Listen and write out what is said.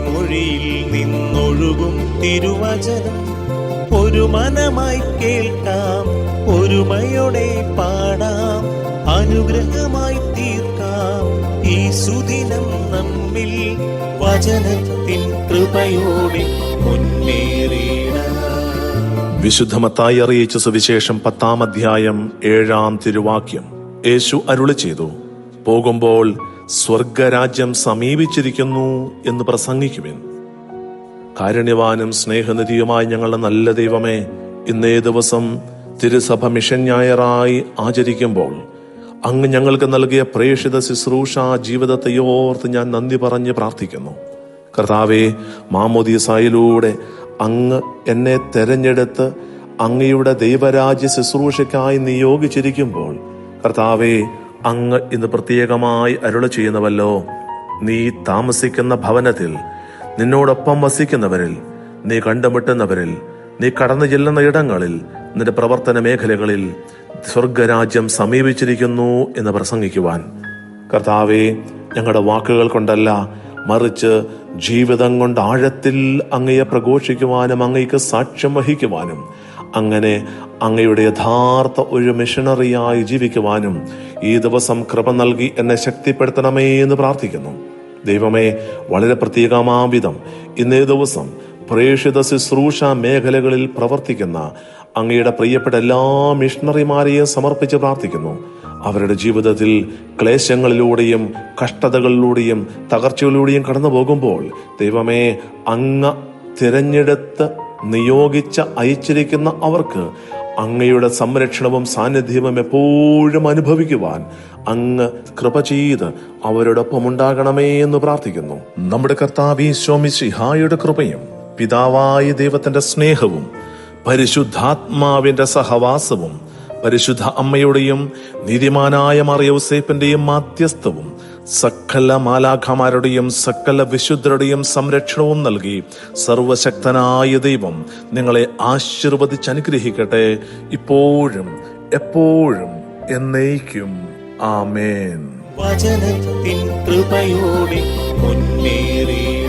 മൊഴിയിൽ നിന്നൊഴുകും തിരുവചനം. ഒരു മനമായി കേൾക്കാം ഒരുമയോടെ പാടാം അനുഗ്രഹമായി തീർക്കാം. ഈ സുദിനം നമ്മിൽ വചനത്തിൻ കൃപയോടെ മുന്നേറിയിടാം വിശുദ്ധമത്തായി അറിയിച്ച സുവിശേഷം പത്താം അധ്യായം ഏഴാം തിരുവാക്യം. യേശു അരുളി ചെയ്തു പോകുമ്പോൾ സ്വർഗരാജ്യം സമീപിച്ചിരിക്കുന്നു എന്ന് പ്രസംഗിക്കുവിൻ. കാരുണ്യവാനും സ്നേഹനിധിയുമായ ഞങ്ങളുടെ നല്ല ദൈവമേ ഇന്നേ ദിവസം തിരുസഭ മിഷൻ ഞായറായി ആചരിക്കുമ്പോൾ അങ്ങ് ഞങ്ങൾക്ക് നൽകിയ പ്രേക്ഷിത ശുശ്രൂഷ ജീവിതത്തെ ഓർത്ത് ഞാൻ നന്ദി പറഞ്ഞ് പ്രാർത്ഥിക്കുന്നു. കർത്താവെ മാമോദീസായിലൂടെ അങ്ങ് എന്നെ തെരഞ്ഞെടുത്ത് അങ്ങയുടെ ദൈവരാജ്യ ശുശ്രൂഷയ്ക്കായി നിയോഗിച്ചിരിക്കുമ്പോൾ കർത്താവെ അങ്ങ് ഇന്ന് പ്രത്യേകമായി അരുള ചെയ്യുന്നവല്ലോ. നീ താമസിക്കുന്ന ഭവനത്തിൽ നിന്നോടൊപ്പം വസിക്കുന്നവരിൽ നീ കണ്ടുമുട്ടുന്നവരിൽ നീ കടന്നു ചെല്ലുന്ന ഇടങ്ങളിൽ നിന്റെ പ്രവർത്തന മേഖലകളിൽ സ്വർഗരാജ്യം സമീപിച്ചിരിക്കുന്നു എന്ന് പ്രസംഗിക്കുവാൻ. കർത്താവെ ഞങ്ങളുടെ വാക്കുകൾ കൊണ്ടല്ല മറിച്ച് ജീവിതം കൊണ്ട് ആഴത്തിൽ അങ്ങയെ പ്രഘോഷിക്കുവാനും അങ്ങയ്ക്ക് സാക്ഷ്യം വഹിക്കുവാനും അങ്ങനെ അങ്ങയുടെ യഥാർത്ഥ ഒരു മിഷണറിയായി ജീവിക്കുവാനും ഈ ദിവസം കൃപ നൽകി എന്നെ ശക്തിപ്പെടുത്തണമേ എന്ന് പ്രാർത്ഥിക്കുന്നു. ദൈവമേ വളരെ പ്രത്യേകമാവിധം ഇന്നേ ദിവസം പ്രേക്ഷിത ശുശ്രൂഷ മേഖലകളിൽ പ്രവർത്തിക്കുന്ന അങ്ങയുടെ പ്രിയപ്പെട്ട എല്ലാ മിഷണറിമാരെയും സമർപ്പിച്ച് പ്രാർത്ഥിക്കുന്നു. അവരുടെ ജീവിതത്തിൽ ക്ലേശങ്ങളിലൂടെയും കഷ്ടതകളിലൂടെയും തകർച്ചകളിലൂടെയും കടന്നു പോകുമ്പോൾ ദൈവമേ അങ്ങ തിരഞ്ഞെടുത്ത് നിയോഗിച്ച അയച്ചിരിക്കുന്ന അവർക്ക് അങ്ങയുടെ സംരക്ഷണവും സാന്നിധ്യവും എപ്പോഴും അനുഭവിക്കുവാൻ അങ്ങ് കൃപ ചെയ്ത് അവരോടൊപ്പം ഉണ്ടാകണമേ എന്ന് പ്രാർത്ഥിക്കുന്നു. നമ്മുടെ കർത്താവ് ഈശോമിശിഹായുടെ കൃപയും പിതാവായ ദൈവത്തിന്റെ സ്നേഹവും പരിശുദ്ധാത്മാവിന്റെ സഹവാസവും പരിശുദ്ധ അമ്മയുടെയും നീതിമാനായ മറിയൗസേപ്പിന്റെയും മാധ്യസ്ഥവും സകല മാലാഖമാരുടെയും സകല വിശുദ്ധരുടെയും സംരക്ഷണവും നൽകി സർവശക്തനായ ദൈവം നിങ്ങളെ ആശീർവദിച്ച് അനുഗ്രഹിക്കട്ടെ. ഇപ്പോഴും എപ്പോഴും എന്നേക്കും. ആമേൻ. വചനത്തിൻ കൃപയോടെ മുന്നേറിയിടാം